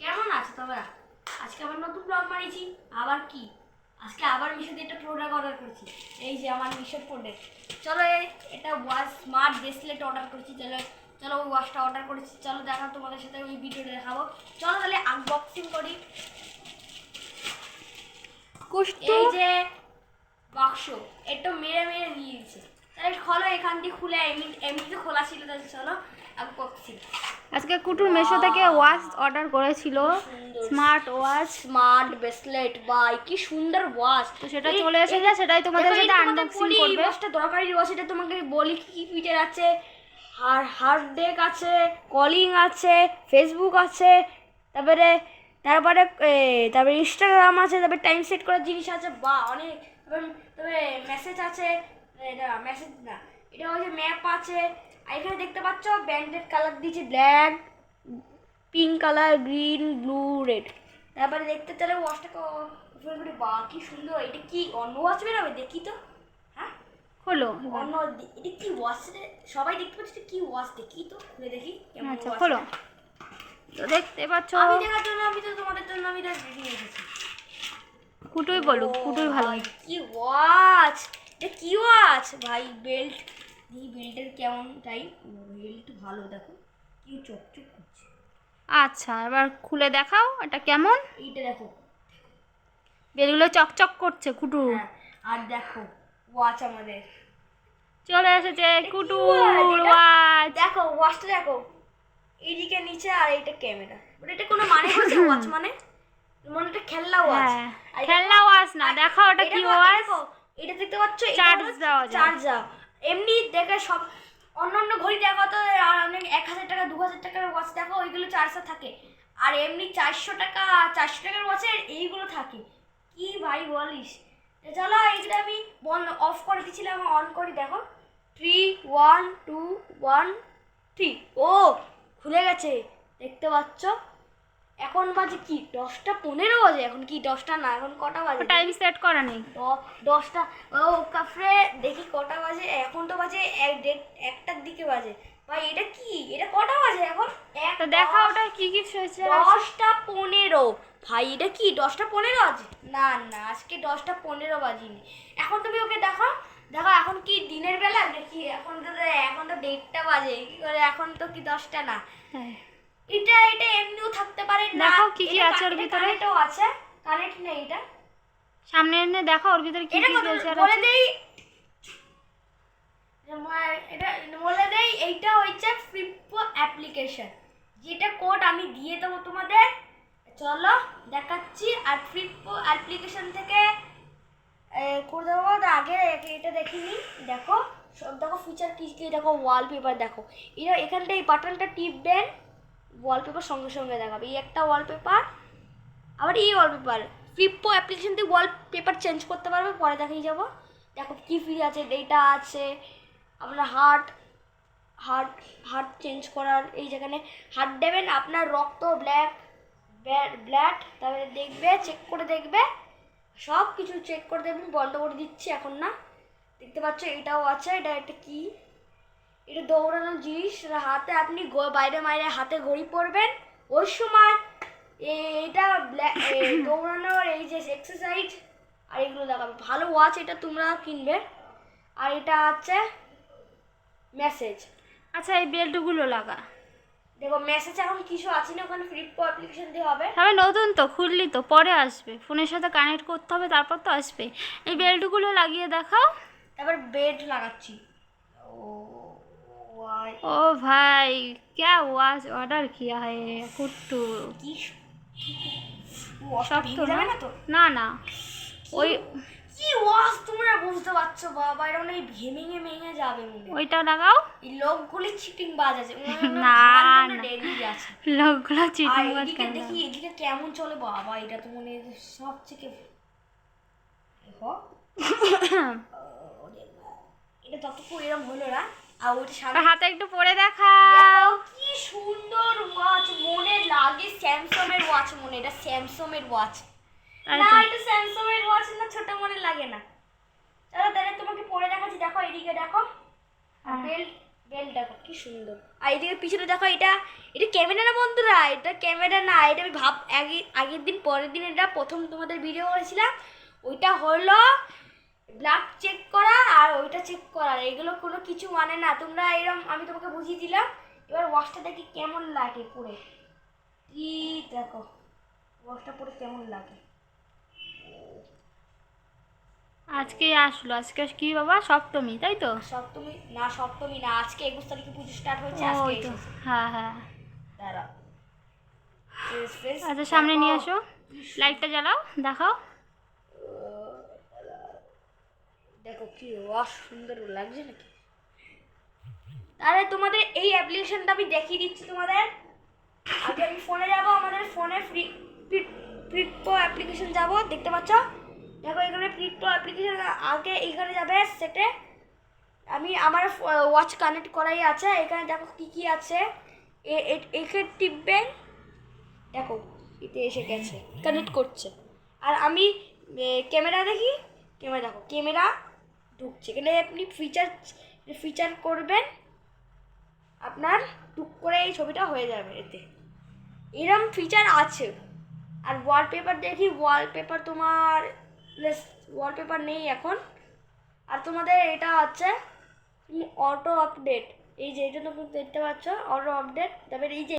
কেমন আছে তোমরা? আজকে আবার নতুন ব্লগ বানিয়েছি। আবার কি? আজকে আবার মিশোতে একটা প্রোডাক্ট অর্ডার করেছি। এই যে আমার মিশোর প্রোডাক্ট চলো এটা ওয়াচ স্মার্ট ব্রেসলেট অর্ডার করেছি। চলো চলো ওই ওয়াচটা অর্ডার করেছি। চলো দেখাও তোমাদের সাথে ওই ভিডিওটা দেখাবো। চলো তাহলে আনবক্সিং করি। কুষ্টু এই যে বাক্স একটু মেরে মেরে দিয়েছে তাহলে খোলো এখান দিয়ে খুলে এমনি এমনিতে খোলা ছিল তাহলে চলো। আজকে কুটুর মেশো থেকে ওয়াচ অর্ডার করেছিল। স্মার্ট ওয়াচ স্মার্ট ব্রেসলেট বাই কি সুন্দর ওয়াচ তো সেটা চলে এসেছে সেটাই তোমাদের সাথে আনবক্সিং করবে। ওয়াচটা দরকারি ওয়াচ এটা তোমাকে বলি কি কি ফিচার আছে। আর হার্ড ডেক আছে কলিং আছে ফেসবুক আছে তারপরে তারপরে তারপরে ইনস্টাগ্রাম আছে তারপরে টাইম সেট করার জিনিস আছে বা অনেক। তারপরে মেসেজ আছে এটা মেসেজ না এটা হচ্ছে ম্যাপ আছে আর এখানে দেখতে পাচ্ছ ব্যান্ডেড কালার দিয়েছে black pink colour green blue red তারপরে দেখতে চাইলে ওয়াচটাকে ওপেন বা কি সুন্দর এটা কি অন্য ওয়াচ বেরোবে দেখি তো। হ্যাঁ? হলো অন্য এটা কি ওয়াচ রে সবাই দেখতে পাচ্ছে এটা কি ওয়াচ দেখি তো খুলে দেখি কেমন আচ্ছা হলো তো দেখতে পাচ্ছ। আমি দেখার জন্য আমি তো তোমাদের জন্য আমি রেডি রেখেছি কুটুই বলুক কুটুই ভালো। কি ওয়াচ এটা কি ওয়াচ ভাই বেল্ট এই বেল্টের কেমন তাই বেল্ট ভালো দেখো। কি চকচক করছে। আচ্ছা এবার খুলে দেখাও এটা কেমন? এইটা দেখো। বেলগুলো চকচক করছে কুটু। হ্যাঁ আর দেখো ওয়াচ আমাদের। চলে এসেছে কুটু ওয়াচ দেখো ওয়াচটা দেখো। এইদিকে নিচে আর এইটা ক্যামেরা ওটা এটা কোনো মানে হচ্ছে ওয়াচ মানে? মানে এটা খেলনা ওয়াচ হ্যাঁ খেলনা ওয়াচ না দেখাও ওটা কি ওয়াচ এটা দেখতে পাচ্ছ দেওয়া যায়। চার্জার এমনি দেখে সব অন্য অন্য ঘড়ি দেখো তো অনেক এক হাজার টাকা, দু হাজার টাকার ওয়াচ দেখো, ওইগুলো চার্জার থাকে। আর এমনি চারশো টাকা, চারশো টাকার ওয়াচের এইগুলো থাকে। কি ভাই বলিস? চলো, এইগুলো আমি বন্ধ অফ করে দিয়েছিলাম অন করি, দেখো। Three one two one three ও, খুলে গেছে, দেখতে পাচ্ছ? এখন বাজে কি? দশটা পনেরো বাজে এখন কি দশটা না এখন কটা বাজে? টাইম সেট করা নেই। দশটা ও কাফরে দেখি কটা বাজে এখন তো বাজে এক দেড় একটার দিকে বাজে। ভাই এটা কি? এটা কটা বাজে এখন? এক তো দেখাও দশ- ওটা কি কি হয়েছে? দশটা পনেরো। ভাই এটা কি দশটা পনেরো আছে না না আজকে দশটা পনেরো বাজিনি। এখন তুমি ওকে দেখো দেখো এখন কি দিনের বেলা? নাকি এখন তো এখন তো দেড়টা বাজে। কি করে এখন তো কি দশটা না? হ্যাঁ। এটা এটা এমনিও থাকতে পারে না। দেখাও কি কি আছে ওর ভিতরে। কানেক্টও আছে। কানেক্ট নেই এটা। সামনে এনে দেখো ওর ভিতরে কি এটা কি ফিচার বলে দেই। এটা বলে দেই এইটা হচ্ছে ফ্লিপো অ্যাপ্লিকেশন যেটা কোড আমি দিয়ে দেবো তোমাদের। চলো দেখাচ্ছি। আর ফ্লিপো অ্যাপ্লিকেশন থেকে করে দেবো আগে এটা দেখিনি দেখো সব দেখো ফিচার কী কী দেখো ওয়ালপেপার দেখো। এটা এখানটা এই বাটনটা টিপবেন ওয়ালপেপার সঙ্গে সঙ্গে দেখাবে। এই একটা ওয়ালপেপার আবার এই ওয়ালপেপার ফ্লিপো অ্যাপ্লিকেশন দিয়ে ওয়ালপেপার চেঞ্জ করতে পারবে, পরে দেখিয়ে যাব। দেখো কী ফ্রি আছে ডেটা আছে, আপনার হার্ট হার্ট হার্ট চেঞ্জ করার, এই যেখানে হার্ট দেবেন আপনার রক্ত ব্ল্যাক ব্ল্যাড তারপরে দেখবে চেক করে দেখবে সব কিছু চেক করে দেখবেন বন্ধ করে দিচ্ছি এখন না। দেখতে পাচ্ছ এটাও আছে, এটা একটা কি? এটা দৌড়ানোর জিনিস হাতে আপনি বাইরে মাইরে হাতে ঘড়ি পরবেন। ওই সময় এটা দৌড়ানোর এই যে এক্সারসাইজ আর এগুলো দেখাবে। ভালো ওয়াচ এটা তোমরা কিনবে। আর এটা আছে মেসেজ আচ্ছা এই বেল্টগুলো লাগা। দেখো মেসেজ এখন কিছু আছে না ওখানে ফ্লিপকো অ্যাপ্লিকেশন দিয়ে হবে। তবে নতুন তো খুললি তো পরে আসবে। ফোনের সাথে কানেক্ট করতে হবে তারপর তো আসবে। এই বেল্টগুলো লাগিয়ে দেখাও। তারপর বেড লাগাচ্ছি। ও। ওয়াই ओ भाई क्या वॉच ऑर्डर किया है कुट्टू কি সব তো ভেঙে যাবে না তো না না ওই কি ওয়াজ তোমরা বুঝতে পারছো বাবা এটা মনে হয় ভেঙে ভেঙে যাবে মনে হয়। ওইটা লাগাও এই লোকগুলি চিটিং বাজ আছে মনে হয় না, ভালো না। ডেলি আছে লোকগুলো আর চিটিং বাজ এদিকে কেন দেখি এদিকে কেমন চলে বাবা এটা তো মনে হয় সব থেকে দেখো এটা ততক্ষণ এরকম হলো না আর ওইটা সামনে হাতে একটু পরে দেখাও। কি সুন্দর ওয়াচ মনে লাগে স্যামসং এর ওয়াচ মনে এটা স্যামসং এর ওয়াচ না এটা স্যামসং এর ওয়াচ না ছোট মনে লাগে না। চলো তাহলে তোমাকে পরে দেখাচ্ছি দেখো এদিকে দেখো। হ্যাঁ। বেল্ট বেল দেখো কি সুন্দর। আর এদিকে পিছনে দেখো এটা এটা ক্যামেরা না বন্ধুরা? এটা ক্যামেরা না এটা আমি ভাব আগে আগের দিন পরের দিন এটা প্রথম তোমাদের ভিডিও করেছিলাম। ওইটা হলো ব্লাড চেক করা আর ওইটা চেক করা এগুলো কোনো কিছু মানে না। তোমরা এরকম আমি তোমাকে বুঝিয়ে দিলাম এবার ওয়াশটা দেখি কেমন লাগে পরে। ই দেখো ওয়াশটা পরে কেমন লাগে। আজকে আসলো আজকে কি বাবা? সপ্তমী তাই তো? সপ্তমী? না সপ্তমী না আজকে একুশ তারিখে পুজো স্টার্ট হয়েছে আজকে। হ্যাঁ হ্যাঁ। দাঁড়া ফ্রেশ ফ্রেশ আচ্ছা সামনে নিয়ে এসো। লাইটটা জ্বালাও দেখাও। দেখো কি ওয়াশ সুন্দর লাগছে নাকি? তাহলে তোমাদের এই অ্যাপ্লিকেশনটা আমি দেখিয়ে দিচ্ছি তোমাদের। আগে আমি ফোনে যাব, আমাদের ফোনে ফ্রি প্রো অ্যাপ্লিকেশন যাব, দেখতে পাচ্ছ? দেখো এখানে প্রো অ্যাপ্লিকেশন আগে এখানে যাবে সেটে আমি আমার ওয়াচ কানেক্ট করাই আছে, এখানে দেখো কি কি আছে। এ- এ- টিপবেন, দেখো, এতে এসে গেছে কানেক্ট করছে। আর আমি ক্যামেরা দেখি? ক্যামেরা দেখো, ক্যামেরা ঢুকছে এখানে আপনি ফিচার ফিচার করবেন, আপনার টুক করে এই ছবিটা হয়ে যাবে এতে। এরম ফিচার আছে। আর ওয়ালপেপার দেখি ওয়ালপেপার তোমার ওয়ালপেপার নেই এখন। আর তোমাদের এটা হচ্ছে অটো আপডেট এই যে এটা তুমি দেখতে পাচ্ছ অটো আপডেট তারপরে এই যে